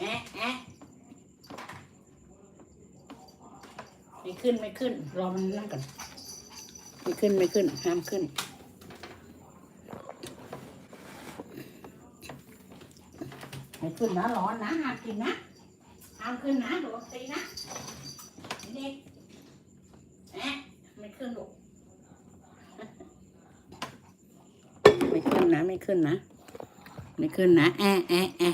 แอะแอะไม่ขึ้นไม่ขึ้น รอมันนั่นก่อนไม่ขึ้นไม่ขึ้นห้ามขึ้น ไม่ขึ้นนะร้อนนะห้ามกินนะห้ามขึ้นนะโดนตีนะเด็กแอะไม่ขึ้นลูกไม่ขึ้นนะ ไม่ขึ้นนะ ไม่ขึ้นนะแอะแอะแอะ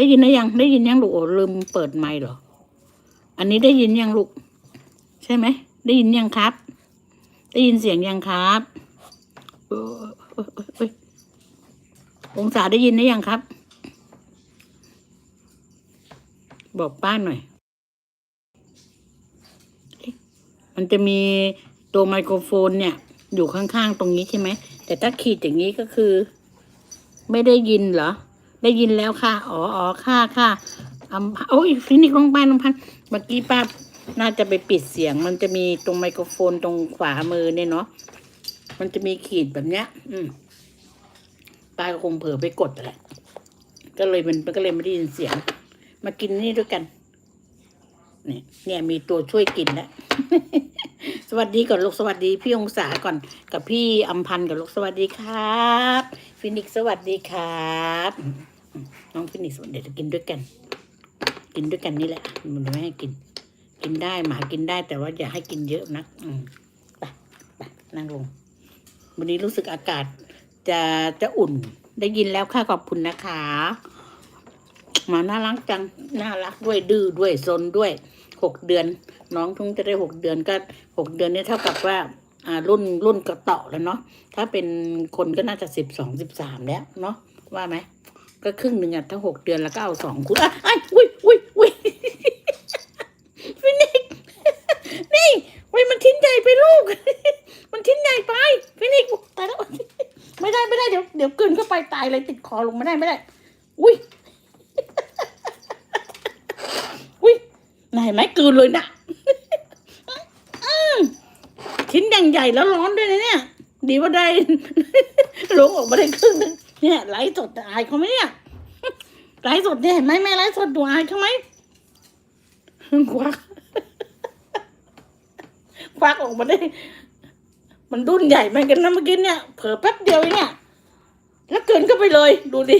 ได้ยินนะยัง ได้ยินยังลูกโอ้ลืมเปิดไมค์เหรอ อันนี้ได้ยินยังลูก ใช่ไหม ได้ยินยังครับ ได้ยินเสียงยังครับองศาได้ยินได้ยังครับ บอกป้าหน่อย มันจะมีตัวไมโครโฟนเนี่ย อยู่ข้างๆตรงนี้ใช่ไหม แต่ถ้าขีดอย่างนี้ก็คือ ไม่ได้ยินเหรอ ได้ยินแล้วค่ะ อ๋ออ๋อค่ะค่ะอำโอ้ยฟินิกลงไปลงพันเมื่อกี้ป้าน่าจะไปปิดเสียง มันจะมีตรงไมโครโฟนตรงขวามือเนี่ยเนาะมันจะมีขีดแบบเนี้ย อืมป้าก็คงเผลอไปกดแหละ ก็เลยมันก็เลยไม่ได้ยินเสียง มากินนี่ด้วยกันเนี่ยเนี่ยมีตัวช่วยกินแล้วสวัสดีก่อนลูกสวัสดีพี่องศาก่อนกับพี่อัมพันธ์กับลูกสวัสดีครับ ฟินิกสวัสดีครับ น้องฟินิกซ์เดี๋ยวจะกินด้วยกัน กินด้วยกันนี่แหละ มันไม่ให้กิน กินได้หมากินได้แต่ว่าอย่าให้กินเยอะนะอืมไปไปนั่งลง วันนี้รู้สึกอากาศ จะจะอุ่น ได้ยินแล้วค่ะขอบคุณนะคะหมาน่ารักจังน่ารักด้วยดื้อด้วยซนด้วยหกเดือน น้องเพิ่งจะได้หกเดือนก็หกเดือนนี่เท่ากับว่าอ่ารุ่นรุ่นกระเต่อแล้วเนาะถ้าเป็นคนก็น่าจะสิบสองสิบสามแล้วเนาะว่าไหม ก็ครึ่งหนึ่งอะถ้าหกเดือนแล้วก็เอาสองคูณอะไอ้อุ้ยอุ้ยอุ้ยฟินิกนี่ไว้ยมันชิ้นใหญ่ไปลูก มันชิ้นใหญ่ไปฟินิกตายแล้วไม่ได้ไม่ได้เดี๋ยวเดี๋ยวกลืนเข้าไปตายเลยติดคอลงไม่ได้ไม่ได้ อุ้ยอุ้ยนายไหมกลืนเลยนะชิ้นอย่างใหญ่แล้วร้อนด้วยนะเนี่ย ดีว่าได้ลงออกมาได้ครึ่งหนึง เนี่ยไลฟ์สดอายเขาไหมเนี่ยไลฟ์สดเนี่ยเห็นไหมแม่ไลฟ์สดดูอายเขาไหมควักควักออกมาได้ มันดุนใหญ่เหมือนกันนะเมื่อกี้เนี่ย เผลอแป๊บเดียวเองเนี่ยแล้วเกินก็ไปเลย ดูดิ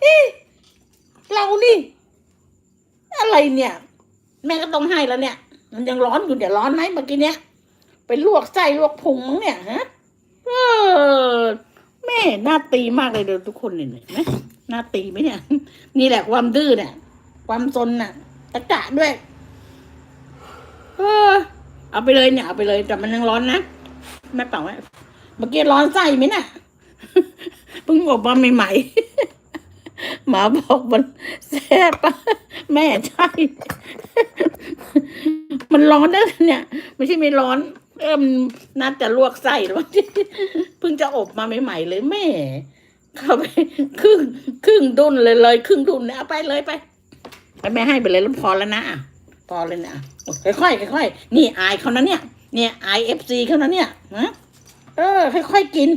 เอ๊ะเรานี่ อะไรเนี่ย แม่ก็ต้องให้แล้วเนี่ย มันยังร้อนอยู่เดี๋ยวร้อนไหมเมื่อกี้เนี่ยไปลวกไส้ลวกพุงมั้งเนี่ยฮะเออ แม่หน้าตีมากเลยเดี๋ยวทุกคนเนี่ยเห็นไหมหน้าตีไหมเนี่ย นี่แหละความดื้อเนี่ย ความซนน่ะตะกะด้วย เออ เอาไปเลยเนี่ยเอาไปเลยแต่มันยังร้อนนะแม่เป่าไว้เมื่อกี้ร้อนไส้ไหมน่ะเพิ่งอบมาใหม่ๆหมาบอกมันแซ่บปะแม่ใช่ มันร้อนนะเนี่ย ไม่ใช่ไม่ร้อน เอิ่มน่าจะลวกไส้หรือว่าเพิ่งจะอบมาใหม่ๆเลยแม่เข้าไปครึ่งครึ่งดุนเลยเลยครึ่งดุนเนี่ยเอาไปเลยไปไปแม่ให้ไปเลยแล้วพอแล้วนะพอเลยนะอะค่อยๆค่อยๆนี่อายเขานะเนี่ย เนี่ยอายเอฟซีเขานะเนี่ยนะเออ ค่อยๆกิน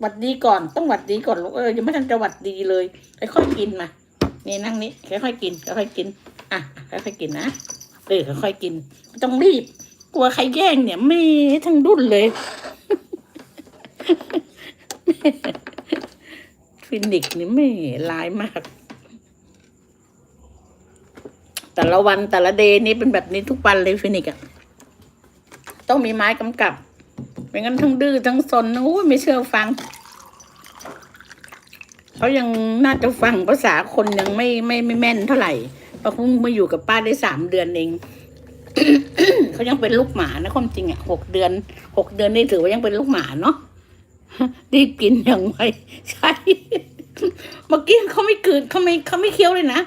หวัดดีก่อนต้องหวัดดีก่อนลูกเออยังไม่ทันจะหวัดดีเลย ค่อยๆกินมานี่นั่งนี้ค่อยๆกินค่อยๆกินอะค่อยๆกินนะเออค่อยๆกินต้องรีบ กลัวใครแย่งเนี่ยไม่ทั้งดุนเลยฟินิกนี่ไม่ร้ายมาก แต่ละวันแต่ละเดย์นี่เป็นแบบนี้ทุกวันเลยฟินิกอะต้องมีไม้กำกับไม่งั้นทั้งดื้อทั้งซนโอ้ยไม่เชื่อฟังเขายังน่าจะฟังภาษาคนยังไม่ไม่ไม่แม่นเท่าไหร่เพราะเพิ่งมาอยู่กับป้าได้สามเดือนเอง เขายังเป็นลูกหมานะความจริงอะหกเดือนหกเดือนนี่ถือว่ายังเป็นลูกหมาเนาะรีบกินอย่างไวใช่เมื่อกี้เขาไม่กืนเขาไม่เขาไม่เคี้ยวเลยนะ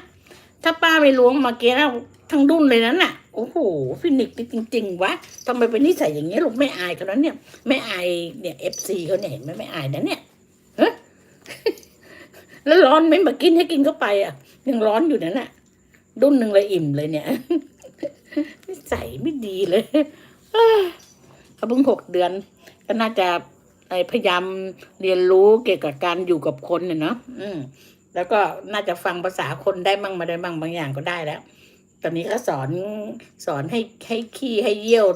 ถ้าป้าไปล้วงเมื่อกี้แล้วทั้งดุนเลยนั้นน่ะโอ้โหฟินิกซ์นี่จริงๆวะทำไมเป็นนิสัยอย่างเงี้ยลูกไม่อายเขาแล้วเนี่ย ไม่อายเนี่ยเอฟซีเขาเนี่ยเห็นไหมไม่อายนะเนี่ยเฮ้ยแล้วร้อนไหมมากินให้กินเข้าไปอะยังร้อนอยู่นั่นน่ะดุนหนึ่งเลยอิ่มเลยเนี่ย นิสัยไม่ดีเลยเอ้ยเขาเพิ่งหกเดือน ก็น่าจะพยายามเรียนรู้เกี่ยวกับการอยู่กับคนเนี่ยเนาะอืม แล้วก็น่าจะฟังภาษาคนได้บ้างมาได้บ้างบางอย่างก็ได้แล้ว ตอนนี้ก็สอนสอนให้ให้ขี้ให้เยี่ยว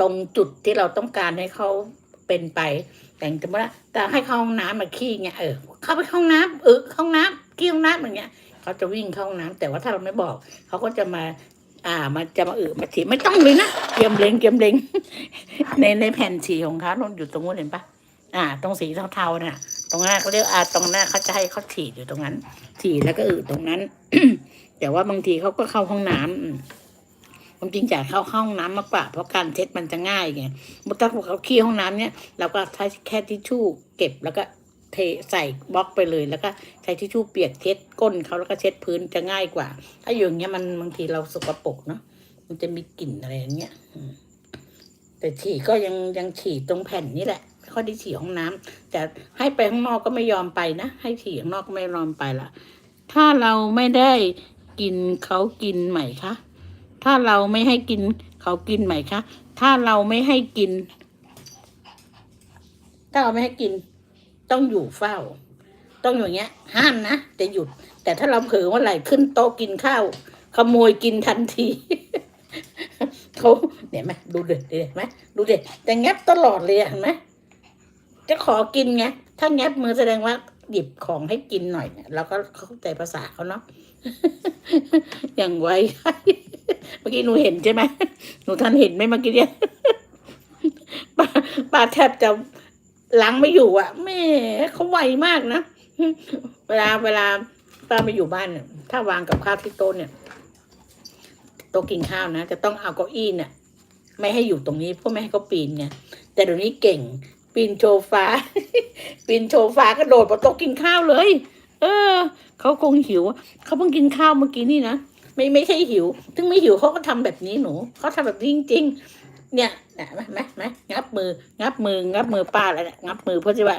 ตรงจุดที่เราต้องการให้เขาเป็นไป แต่สมมติว่าแต่ให้เข้าห้องน้ำมาขี้เงี้ยเออเข้าไปห้องน้ำเออห้องน้ำขี้ห้องน้ำอย่างเงี้ยเขาจะวิ่งเข้าห้องน้ำแต่ว่าถ้าเราไม่บอก เขาก็จะมา อ่า มันจะมาเออมาฉี่ไม่ต้องเลยนะเกียมเลงเกียมเลงในในแผ่นฉีของเขานนอยู่ตรงนู้นเห็นปะอ่า ตรงสีเทาๆน่ะ ตรงหน้าเขาเรียกอาตรงหน้าเขาจะให้เขาฉีอยู่ตรงนั้นฉีแล้วก็อืดตรงนั้น แต่ว่าบางทีเขาก็เข้าห้องน้ำอืมผมจริงจะเข้าห้องน้ำมากกว่าเพราะการเช็ดมันจะง่ายไงมุถ้าเขาขี้ห้องน้ำเนี่ยเราก็ใช้แค่ทิชชู่เก็บแล้วก็ เทใส่บล็อกไปเลยแล้วก็ใช้ทิชชู่เปียกเช็ดก้นเขาแล้วก็เช็ดพื้นจะง่ายกว่า ถ้าอยู่อย่างเงี้ยมันบางทีเราสกปรกเนาะมันจะมีกลิ่นอะไรอย่างเงี้ยแต่ฉี่ก็ยังยังฉี่ตรงแผ่นนี่แหละไม่ค่อยได้ฉี่ห้องน้ำแต่ให้ไปข้างนอกก็ไม่ยอมไปนะให้ฉี่ข้างนอกก็ไม่ยอมไปละถ้าเราไม่ได้กินเขากินไหม่คะถ้าเราไม่ให้กินเขากินไหม่คะถ้าเราไม่ให้กิน ถ้าเราไม่ให้กิน ต้องอยู่เฝ้า ต้องอยู่อย่างเงี้ย ห้ามนะแต่หยุด แต่ถ้าเราเผลอเมื่อไหร่ขึ้นโต๊ะกินข้าว ขโมยกินทันทีเขาเนี่ยไหมดูเด็ดเห็นไหมดูเด็ดแต่แงบตลอดเลยเห็นไหมจะขอกินไงถ้าแงบมือแสดงว่าหยิบของให้กินหน่อยเนี่ยเราก็เข้าใจภาษาเขาเนาะอย่างไวเมื่อกี้หนูเห็นใช่ไหมหนูทันเห็นไหมเมื่อกี้เนี่ยป้าป้าแทบจะ ล้างไม่อยู่อะแม่เขาไวมากนะเวลาเวลาป้าไปอยู่บ้านเนี่ยถ้าวางกับข้าวที่โต๊ะเนี่ยโต๊ะกินข้าวนะจะต้องเอาเก้าอี้เนี่ยไม่ให้อยู่ตรงนี้เพื่อไม่ให้เขาปีนไงแต่เดี๋ยวนี้เก่ง ปีนโชฟ้า ปีนโชฟ้ากระโดดบนโต๊ะกินข้าวเลย เออเขาคงหิวเขาเพิ่งกินข้าวเมื่อกี้นี่นะไม่ไม่ใช่หิว ถึงไม่หิวเขาก็ทำแบบนี้หนูเขาทำแบบนี้จริงๆ เนี่ยนะไหมไหมไหมงับมือ งับมือ งับมือป้าแล้วเนี่ยงับมือเพื่อที่ว่า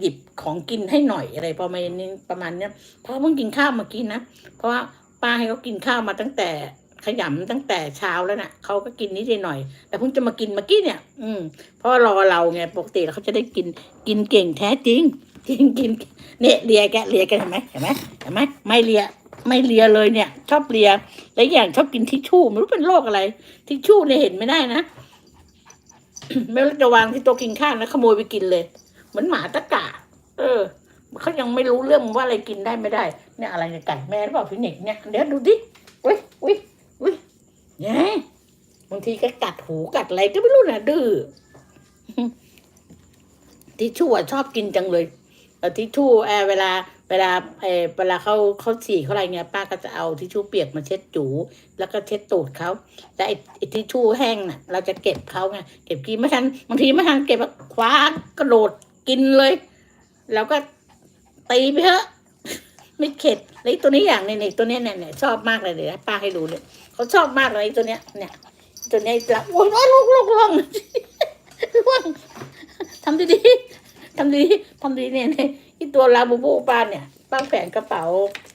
หยิบของกินให้หน่อยอะไรประมาณนี้ประมาณเนี้ยเพราะเพิ่งกินข้าวเมื่อกี้นะ เพราะว่าป้าให้เขากินข้าวมาตั้งแต่ขยำตั้งแต่เช้าแล้วน่ะเขาก็กินนิดหน่อย แต่เพิ่งจะมากินเมื่อกี้เนี่ย อืมเพราะรอเราไงปกติแล้วเขาจะได้กินกินเก่งแท้จริงกินกินเนี่ยเลียแกเลียแกเห็นไหมเห็นไหมเห็นไหมไม่เลีย ไม่เลียเลยเนี่ย ชอบเลียและอย่างชอบกินทิชชู่ไม่รู้เป็นโรคอะไร ทิชชู่เนี่ยเห็นไม่ได้นะไม่รู้จะวางที่โต๊ะกินข้าวแล้วขโมยไปกินเลย เหมือนหมาตะกะ เออเขายังไม่รู้เรื่องว่าอะไรกินได้ไม่ได้ เนี่ยอะไรเนี่ยไก่แม่หรือเปล่าฟินิกเนี่ยเดี๋ยวดูดิอุ้ยอุ้ยอุ้ยเนี่ยบางทีก็กัดหูกัดอะไรก็ไม่รู้นะดื้อทิชชู่อะชอบกินจังเลย ทิชชู่แออเวลาเวลาเออเวลาเขาเขาฉี่เขาอะไรเงี้ยป้าก็จะเอาทิชชู่เปียกมาเช็ดจูแล้วก็เช็ดตูดเขาแต่ไอ้ทิชชู่แห้งน่ะ เราจะเก็บเขาไงเก็บกินไม่ทันบางทีไม่ทันเก็บคว้ากระโดดกินเลย แล้วก็ตีไปเถอะไม่เข็ดแล้วไอ้ตัวนี้อย่างเนี่ยเนี่ยตัวเนี้ยเนี่ยเนี่ยชอบมากเลยเดี๋ยวป้าให้ดูเลยเขาชอบมากเลยตัวเนี้ยเนี่ยตัวเนี้ยจะโอ้ยลูกลูกล่วงล่วงทำดีๆ ทำดีทำดีเนี่ยเนี่ยไอตัวลาบูบูป้าเนี่ยป้าแฝงกระเป๋า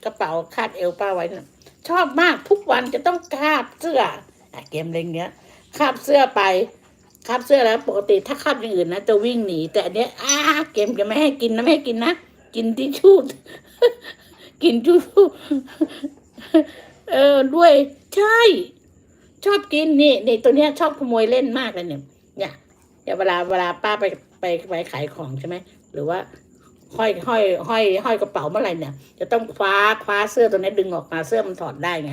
กระเป๋าคาดเอวป้าไว้เนี่ยชอบมากทุกวันจะต้องคาบเสื้ออะเกมอะไรเงี้ยคาบเสื้อไปคาบเสื้อแล้วปกติถ้าคาบอย่างอื่นนะจะวิ่งหนี แต่อันเนี้ยอ้าเกมจะไม่ให้กินนะไม่ให้กินนะกินที่ชูดกินชูดเออด้วยใช่ ชอบกินนี่ในตัวเนี้ยชอบขโมยเล่นมากเลยเนี่ยเนี่ยเวลาเวลาป้าไป ไปไปขายของใช่ไหมหรือว่าห้อยห้อยห้อยห้อยกระเป๋าเมื่อไหร่เนี่ย จะต้องคว้าคว้าเสื้อตัวนี้ดึงออกมาเสื้อมันถอดได้ไง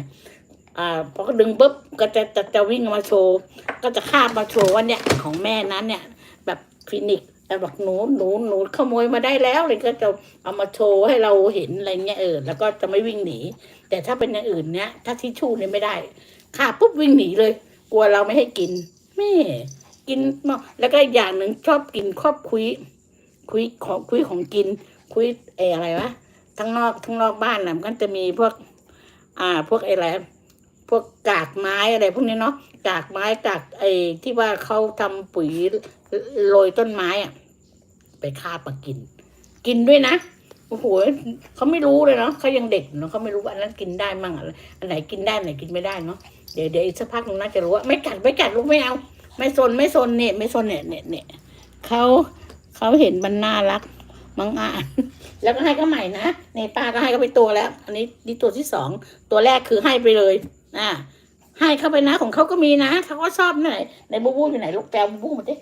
อ่าพอก็ดึงปุ๊บก็จะจะจะวิ่งมาโชว์ ก็จะคาบมาโชว์ว่าเนี่ยของแม่นั้นเนี่ย แบบฟินิกแต่บอกหนูหนูหนูขโมยมาได้แล้วเลยก็จะเอามาโชว์ให้เราเห็นอะไรเงี้ยเออแล้วก็จะไม่วิ่งหนี แต่ถ้าเป็นอย่างอื่นเนี้ยถ้าทิชชู่เนี่ยไม่ได้คาบปุ๊บวิ่งหนีเลย กลัวเราไม่ให้กินแม่ กินมาแล้วก็อีกอย่างหนึ่งชอบกินครอบคุย คุยของคุยของกิน คุยเอออะไรวะทั้งนอกทั้งนอกบ้านน่ะมันก็จะมีพวก อ่า พวกอะไรพวกกากไม้อะไรพวกนี้เนาะกากไม้กากไอ้ที่ว่าเขาทำปุ๋ยโรยต้นไม้อะไปคาบมากิน กินด้วยนะโอ้โหเขาไม่รู้เลยเนาะเขายังเด็กเนาะเขาไม่รู้ว่าอันนั้นกินได้มั่งอันไหนกินได้อันไหนกินไม่ได้เนาะเดี๋ยวเดี๋ยวอีกสักพักหนึงน่าจะรู้ว่าไม่กัดไม่กัดลูกไม่เอา ไม่สนไม่สนเนี่ยไม่สนเนี่ยเนี่ยเนี่ยเขาเขาเห็นมันน่ารักมังอะแล้วก็ให้เขาใหม่นะนี่ป้าก็ให้เขาไปตัวแล้ว อันนี้นี่ตัวที่สองตัวแรกคือให้ไปเลยอ่าให้เข้าไปนะของเขาก็มีนะเขาก็ชอบไหนในบูบูอยู่ไหนลูกแปลบูบูมาดิ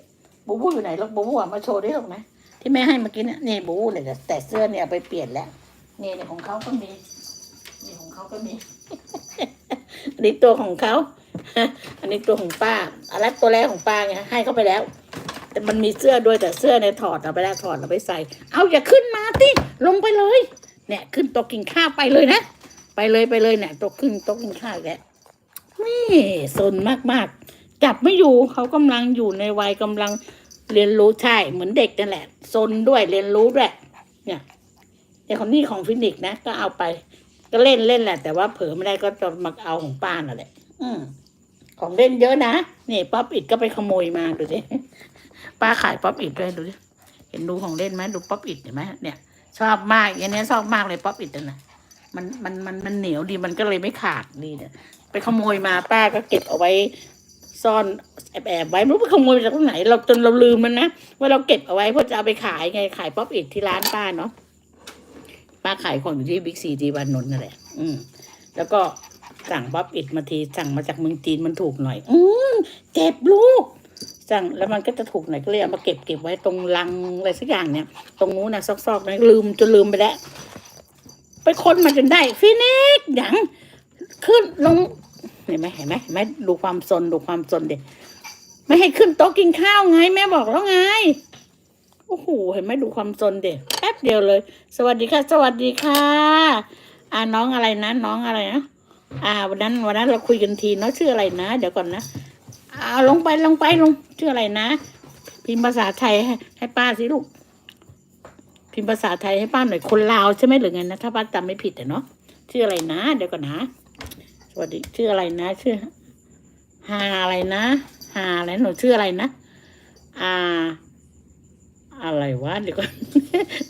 บูบูอยู่ไหนลูกบูบูอะมาโชว์ดิลูกนะที่แม่ให้เมื่อกี้เนี่ยนี่บูบูเลยแต่แต่เสื้อเนี่ยเอาไปเปลี่ยนแล้วนี่เนี่ยของเขาก็มีนี่ของเขาก็มีอันนี้ตัวของเขา อันนี้ตัวของป้าอันนั้นตัวแรกของป้าไงให้เข้าไปแล้ว แต่มันมีเสื้อด้วยแต่เสื้อเนี่ยถอดเอาไปแล้วถอดเอาไปใส่ เอาอย่าขึ้นมาติลงไปเลย เนี่ย ขึ้นโต๊ะกินข้าวไปเลยนะไปเลยไปเลยเนี่ยโต๊ะขึ้นโต๊ะกินข้าวแล้วนี่สนมากๆจับไม่อยู่เขากำลังอยู่ในวัยกำลังเรียนรู้ใช่เหมือนเด็กนั่นแหละซนด้วยเรียนรู้ด้วยเนี่ยแต่ของนี่ของฟินิกนะก็เอาไป ก็เล่นเล่นแหละ แต่ว่าเผลอไม่ได้ก็จะมาเอาของป้านั่นแหละ อืม ของเล่นเยอะนะนี่ป๊อปอิดก็ไปขโมยมาดูสิป้าขายป๊อปอิดด้วยดูดิเห็นดูของเล่นไหมดูป๊อปอิดเห็นไหมเนี่ยชอบมากอย่างเนี้ยชอบมากเลยป๊อปอิดนะมันมันมันมันเหนียวดีมันก็เลยไม่ขาดดีเนี่ยไปขโมยมาป้าก็เก็บเอาไว้ ซ่อนแอบแอบไว้ไม่รู้ไปขโมยมาจากตรงไหน เราจนเราลืมมันนะว่าเราเก็บเอาไว้เพื่อจะเอาไปขายไงขายป๊อปอิดที่ร้านป้าเนาะป้าขายของอยู่ที่บิ๊กซีที่บ้านนนท์นั่นแหละอืมแล้วก็ สั่งป๊อปอิดมาทีสั่งมาจากเมืองจีนมันถูกหน่อย อืมเจ็บลูก สั่งแล้วมันก็จะถูกหน่อยก็เลยเอามาเก็บเก็บไว้ตรงลังอะไรสักอย่างเนี่ย ตรงนู้นนะซอกๆนะลืมจนลืมไปแล้วไปค้นมาจนได้ฟินิกซ์หยังขึ้นลงเห็นไหมเห็นไหมเห็นไหมดูความซนดูความซนเด็กไม่ให้ขึ้นโต๊ะกินข้าวไงแม่บอกแล้วไงโอ้โหเห็นไหมดูความซนเด็กแป๊บเดียวเลย สวัสดีค่ะ สวัสดีค่ะ อ่าน้องอะไรนะ น้องอะไรนะ อ่า วันนั้นวันนั้นเราคุยกันทีเนาะชื่ออะไรนะ เดี๋ยวก่อนนะเอาลงไปลงไปลงชื่ออะไรนะ พิมพ์ภาษาไทยให้ให้ป้าสิลูก พิมพ์ภาษาไทยให้ป้าหน่อยคนลาวใช่ไหมหรือไงนะถ้าป้าจำไม่ผิดแต่เนาะชื่ออะไรนะ เดี๋ยวก่อนนะสวัสดีชื่ออะไรนะ ชื่อฮาอะไรนะฮาอะไรหนูชื่ออะไรนะ อ่า อะไรวะเดี๋ยวก่อน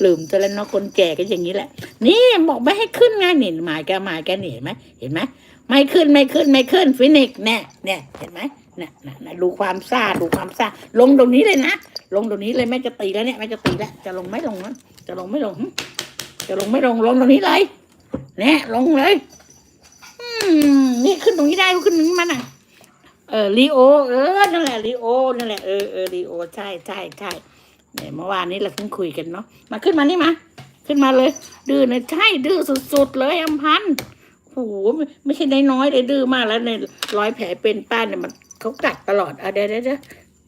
ลืมตัวแล้วเนาะคนแก่ก็อย่างนี้แหละ นี่บอกไม่ให้ขึ้นไงนี่หมายแกหมายแกนี่เห็นไหมเห็นไหมไม่ขึ้นไม่ขึ้นไม่ขึ้นฟินิกเนี่ยเนี่ยเห็นไหมเนี่ยนะดูความซ่าดูความซ่าลงตรงนี้เลยนะลงตรงนี้เลยแม่จะตีแล้วเนี่ยแม่จะตีแล้วจะลงไม่ลงนะจะลงไม่ลง จะลงไม่ลงลงตรงนี้เลยเนี่ยลงเลยนี่ขึ้นตรงนี้ได้ขึ้นตรงนี้มันอะเออลีโอ เออนั่นแหละลีโอนั่นแหละเออเออลีโอใช่ใช่ใช่ เนี่ยเมื่อวานนี้เราเพิ่งคุยกันเนาะมาขึ้นมานี่มาขึ้นมาเลย ดื้อเนี่ยใช่ดื้อสุดๆเลยอำพันธ์โอ้โหไม่ไม่ใช่น้อยๆเลยดื้อมากแล้วเนี่ยรอยแผลเป็นป้าเนี่ยมันเขากัดตลอดอะเดี๋ยวเดี๋ยวเดี๋ยว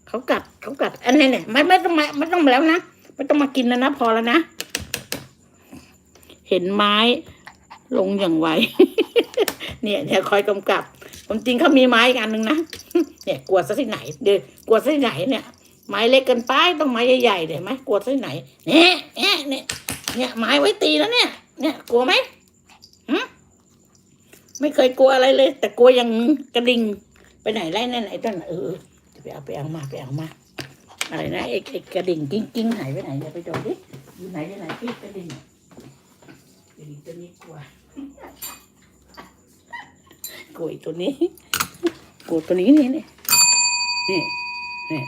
เขากัดเขากัดอันนี้เนี่ยไม่ไม่ต้องมาไม่ต้องมาแล้วนะไม่ต้องมากินแล้วนะพอแล้วนะเห็นไม้ลงอย่างไว เนี่ยเดี๋ยคอยกำกับผมจริงเขามีไม้อีกอันหนึ่งนะ เนี่ยกลัวซะที่ไหน เดี๋ยวกลัวซะที่ไหนเนี่ย ไม้เล็กกินไปต้องไม้ใหญ่ๆเดี๋ยวไหมกลัวที่ไหนเนี่ยเนี่ยเนี่ยเนี่ยไม้ไว้ตีแล้วเนี่ย เนี่ยกลัวไหมหึไม่เคยกลัวอะไรเลย แต่กลัวอย่างกระดิ่งไปไหนไล่ไหนไหนต้นเออไปเอาไปเอามาไปเอามาอะไรนะไอ้ไอ้กระดิ่งกิ้งกิ้งหายไปไหนเดี๋ยวไปดูดิอยู่ไหนอยู่ไหนกิ้งกระดิ่งกระดิ่งตัวนี้กลัวกลัวตัวนี้กลัวตัวนี้นี่นี่นี่นี่นี่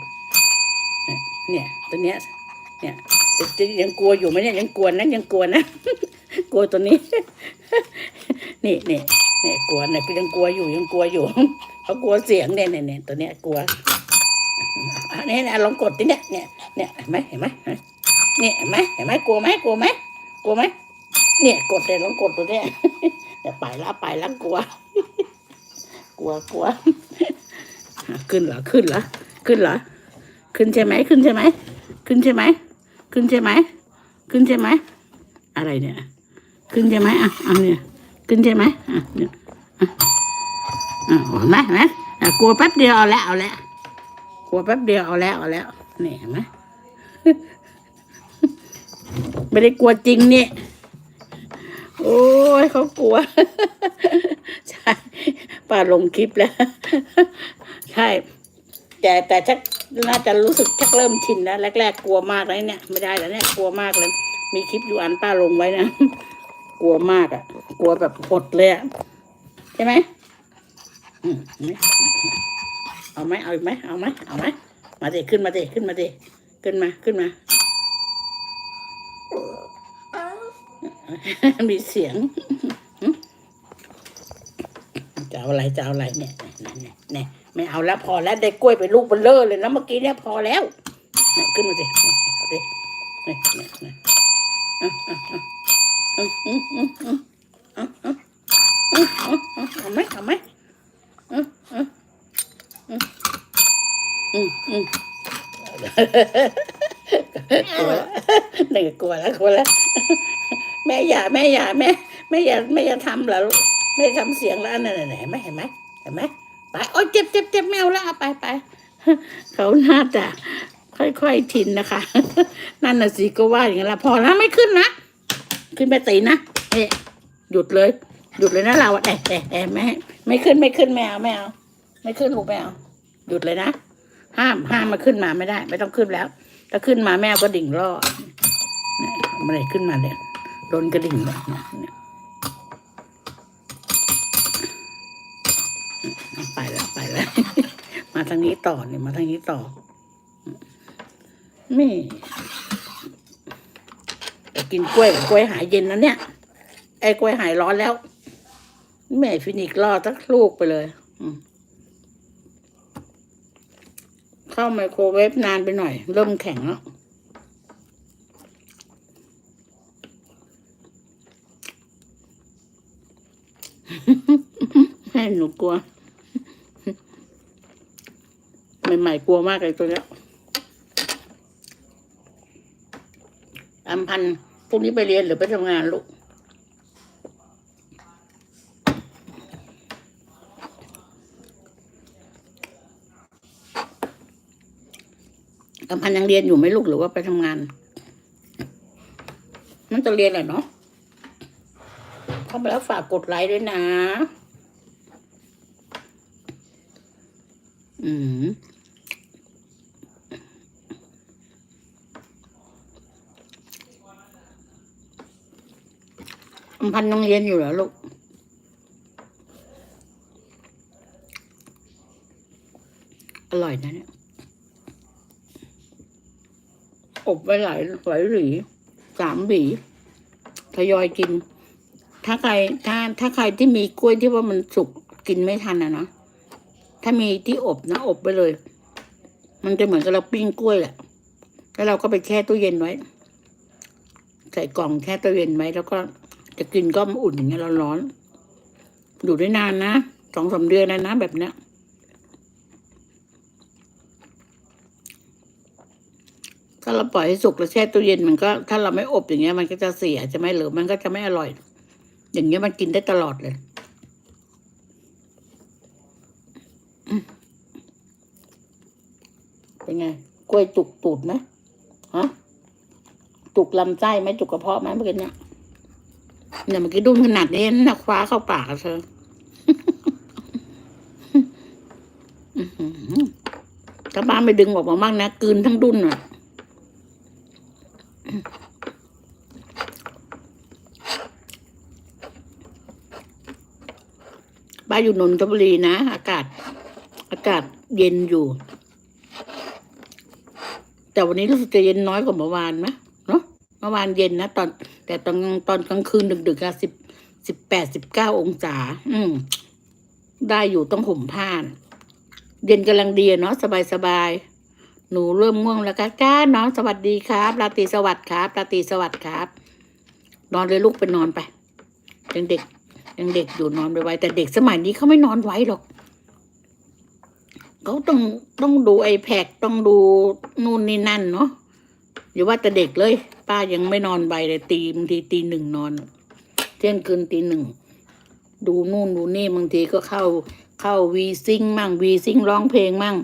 เนี่ย ตัวเนี้ย เนี่ยจะยังกลัวอยู่ไหมเนี่ยยังกลัวนะยังกลัวนะกลัวตัวนี้ นี่นี่นี่กลัวเนี่ยยังกลัวอยู่ยังกลัวอยู่เขากลัวเสียงเนี่ยเนี่ยเนี่ยตัวเนี้ยกลัวอันนี้นะลองกดดิเนี่ยเนี่ยเนี่ยเห็นไหมเห็นไหมเนี่ยเห็นไหมเห็นไหมกลัวไหมกลัวไหมกลัวไหมเนี่ยกดเลยลองกดตัวเนี้ยเดี๋ยวไปละไปละกลัว กลัวกลัวขึ้นเหรอขึ้นเหรอขึ้นเหรอ ขึ้นใช่ไหมขึ้นใช่ไหมขึ้นใช่ไหมขึ้นใช่ไหมขึ้นใช่ไหมอะไรเนี่ย ขึ้นใช่ไหมอะเอาเนี่ยขึ้นใช่ไหมอะเนี่ยอะอะเห็นไหมเห็นไหมอะกลัวแป๊บเดียวเอาแล้วเอาแล้วกลัวแป๊บเดียวเอาแล้วเอาแล้วนี่เห็นไหมไม่ได้กลัวจริงเนี่ยโอ้ยเขากลัว ใช่ป้าลงคลิปแล้ว ใช่ แต่แต่ชัก น่าจะรู้สึกชักเริ่มชินแล้วแรกๆกลัวมากเลยเนี่ยไม่ได้แล้วเนี่ยกลัวมากเลย มีคลิปอยู่อันป้าลงไว้นะกลัวมากอะ กลัวแบบหดเลยอะใช่ไหมเห็นไหมเอาไหมเอาไหมเอาไหมเอาไหมมาดิขึ้นมาเดิขึ้นมาเดิขึ้นมาขึ้นมา มีเสียงจะเอาอะไรจะเอาอะไรเนี่ยเนี่ยเนี่ย ไม่เอาแล้วพอแล้วได้กล้วยไปลูกเบนเลอร์เลยแล้วเมื่อกี้เนี่ยพอแล้วขึ้นมาสิเอาดินี่นี่นี่เอาไหมเอาไหมอืมอืมอืมอืมอืมกลัวหนึ่งกลัวแล้วกลัวแล้วแม่อย่าแม่อย่าแม่แม่อย่าแม่อย่าทำเหรอแม่ทำเสียงแล้วนั่นไหนไหนไหมเห็นไหมเห็นไหม ไปโอ๊ยเจ็บเจ็บเจ็บแมวแล้วเอาไปไปเขาน่าจะค่อยๆทินนะคะ นั่นน่ะสิก็ว่าอย่างนั้นละพอแล้วไม่ขึ้นนะ ขึ้นไปตีนะเอ๊หยุดเลย หยุดเลยนะเราอะเอ๊ะเอ๊ะเอ๊ะไม่ไม่ขึ้นไม่ขึ้นไม่เอาไม่เอาไม่ขึ้นลูกไม่เอาหยุดเลยนะห้ามห้ามมาขึ้นมาไม่ได้ ไม่ต้องขึ้นแล้ว ถ้าขึ้นมาแม่ก็ดิ่งรอดเนี่ยมันเลยขึ้นมาเลยโดนกระดิ่งเลยเนี่ยเนี่ยเอา ไปแล้วไปแล้ว มาทางนี้ต่อเนี่ยมาทางนี้ต่อ นี่กินกล้วยกล้วยหายเย็นนะเนี่ย ไอ้กล้วยหายร้อนแล้ว แม่ฟินิกรอสักลูกไปเลย เข้าไมโครเวฟนานไปหน่อย เริ่มแข็งแล้วให้หนูกลัว ใหม่ๆกลัวมากเลยตัวเนี้ยอัมพันธ์พรุ่งนี้ไปเรียนหรือไปทำงานลูกอัมพันธ์ยังเรียนอยู่ไหมลูกหรือว่าไปทำงาน มันจะเรียนแหละเนาะเข้ามาแล้วฝากกดไลค์ด้วยนะ อืมำพันธ์ยังเรียนอยู่เหรอลูก อร่อยนะเนี่ย อบไว้หลายหลายหวีสามหวีทยอยกิน ถ้าใครถ้าถ้าใครที่มีกล้วยที่ว่ามันสุกกินไม่ทันอะนะ ถ้ามีที่อบนะ อบไปเลย มันจะเหมือนกับเราปิ้งกล้วยแหละ แล้วเราก็ไปแช่ตู้เย็นไว้ ใส่กล่องแช่ตู้เย็นไว้แล้วก็ จะกินก็มาอุ่นอย่างเงี้ยร้อนๆอยู่ได้นานนะสองสามเดือนนะนะแบบเนี้ยถ้าเราปล่อยให้สุกแล้วแช่ตู้เย็นมันก็ ถ้าเราไม่อบอย่างเงี้ย มันก็จะเสียใช่ไหมหรือมันก็จะไม่อร่อย อย่างเงี้ยมันกินได้ตลอดเลยเป็นไงกล้วยจุกตูดไหมฮะจุกลำไส้ไหมจุกกระเพาะไหมเมื่อกี้เนี่ย เนี่ยเมื่อกี้ดุนขนาดนี้นะคว้าเข้าปากเธออือหือถ้าบ้านไม่ดึงออกมาบ้างนะกลืนทั้งดุนอะบ้านอยู่นนทบุรีนะ อากาศ อากาศเย็นอยู่ แต่วันนี้รู้สึกจะเย็นน้อยกว่าเมื่อวานไหม เมื่อวานเย็นนะตอน แต่ตอนตอนกลางคืนดึกๆอะสิบสิบแปดสิบเก้าองศา อืม ได้อยู่ต้องห่มผ้านเย็นกำลังดีเนาะสบายสบายๆหนูเริ่มง่วงแล้วก้าก้าน้องสวัสดีครับราตรีสวัสดิ์ครับราตรีสวัสดิ์ครับ นอนเลยลูกไปนอนไปยังเด็กยังเด็กอยู่นอนไปไวๆแต่เด็กสมัยนี้เขาไม่นอนไว้หรอกเขาต้องต้องดูไอแพดต้องดูนู่นนี่นั่นเนาะอย่าว่าแต่เด็กเลย ป้ายังไม่นอนไวเลยตีบางทีตีหนึ่งนอน เที่ยงคืนตีหนึ่งดูนู่นดูนี่บางทีก็เข้าเข้าวีซิงมั่งวีซิงร้องเพลงมั่ง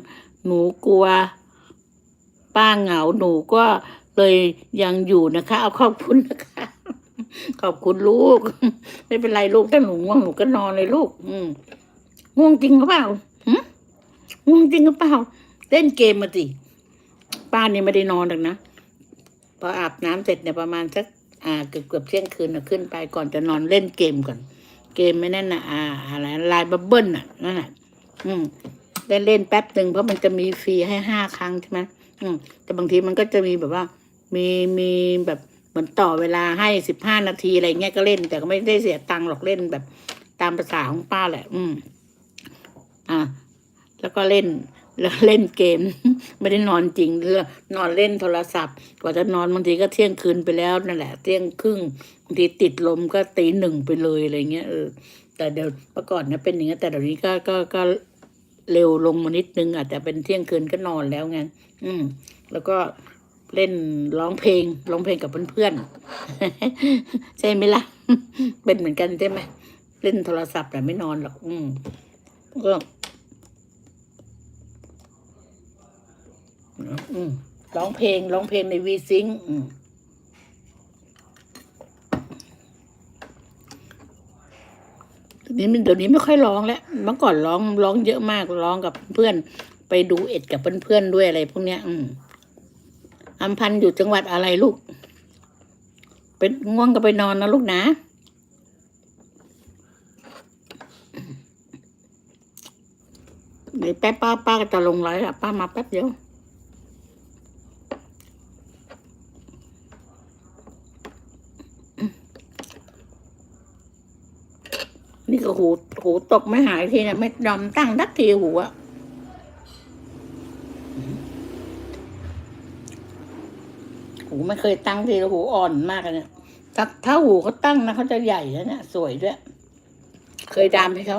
หนูกลัว ป้าเหงาหนูก็เลยยังอยู่นะคะ เอาขอบคุณนะคะ ขอบคุณลูก ไม่เป็นไรลูกถ้าหนูง่วงหนูก็นอนเลยลูก อืมง่วงจริงหรือเปล่าหง่วงจริงหรือเปล่า เล่นเกมมาสิป้านี่ไม่ได้นอนหรอกนะ ออาบน้ำเสร็จเนี่ยประมาณสักอ่าเกือบเกือบเที่ยงคืนน่ะขึ้นไปก่อนจะนอนเล่นเกมก่อน เกมไม่นั่นนะอ่าอะไรลายบับเบิ้ลน่ะนั่นน่ะ อืมได้เล่นแป๊บหนึ่งเพราะมันจะมีฟรีให้ห้าครั้งใช่ไหมอืมแต่บางทีมันก็จะมีแบบว่า มีมีแบบเหมือนต่อเวลาให้สิบห้านาทีอะไรเงี้ยก็เล่น แต่ก็ไม่ได้เสียตังค์หรอกเล่นแบบ ตามภาษาของป้าแหละ อืม อ่าแล้วก็เล่น แล้วเล่นเกม ไม่ได้นอนจริงแล้วนอนเล่นโทรศัพท์ กว่าจะนอนบางทีก็เที่ยงคืนไปแล้วนั่นแหละ เที่ยงครึ่งบางทีติดลมก็ตีหนึ่งไปเลยอะไรเงี้ยเออแต่เดี๋ยวเมื่อก่อนนะเป็นอย่างเงี้ยแต่เดี๋ยวนี้ก็ก็ก็เร็วลงมานิดนึงอาจจะเป็นเที่ยงคืนก็นอนแล้วไงอืม แล้วก็เล่นร้องเพลงร้องเพลงกับเพื่อนๆใช่ไหมล่ะ เป็นเหมือนกันใช่ไหมเล่นโทรศัพท์แต่ไม่นอนหรอก อืมก็อืม ร้องเพลงร้องเพลงในวีซิงอืมเดี๋ยวนี้เดี๋ยวนี้ไม่ค่อยร้องแล้ว เมื่อก่อนร้องร้องเยอะมากร้องกับเพื่อนไปดูเอ็ดกับเพื่อนๆด้วยอะไรพวกเนี้ย อืมอัมพันธ์อยู่จังหวัดอะไรลูก เป็นง่วงก็ไปนอนนะลูกนะเดี๋ยวแป๊บป้าป้าก็จะลงไลน์ละป้ามาแป๊บเดียว นี่ ก็หูหูตกไม่หายทีเนี่ยไม่ยอมตั้งทักทีหูอะหูไม่เคยตั้งทีหูอ่อนมากเลยเนี่ยถ้าถ้าหูเขาตั้งนะเขาจะใหญ่แล้วเนี่ยสวยด้วย เคยดามให้เขา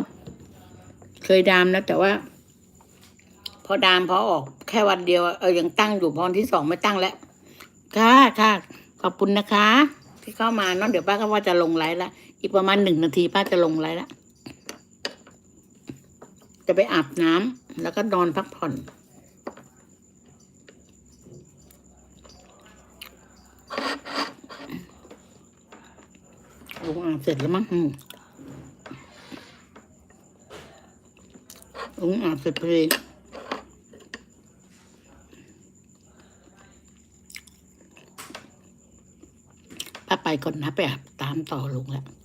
เคยดามนะแต่ว่า พอดามพอออกแค่วันเดียวอะเออยังตั้งอยู่พอวันที่สองไม่ตั้งแล้วค่ะค่ะขอบคุณนะคะ ที่เข้ามาเนาะเดี๋ยวป้าก็ว่าจะลงไลฟ์ละ อีกประมาณหนึ่งนาทีป้าจะลงไลฟ์ละ จะไปอาบน้ำแล้วก็นอนพักผ่อน ลงอาบเสร็จแล้วมั้งลงอาบเสร็จพอดีป้าไปก่อนนะไปอาบตามต่อลุงละพ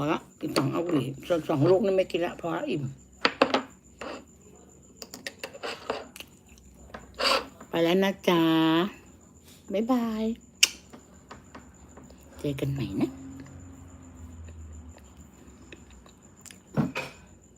อละกินสองเอาหวีส่วนสองลูกนี่ไม่กินละพอละอิ่ม ไปแล้วนะจ๊ะ บ๊ายบาย เจอกันใหม่นะ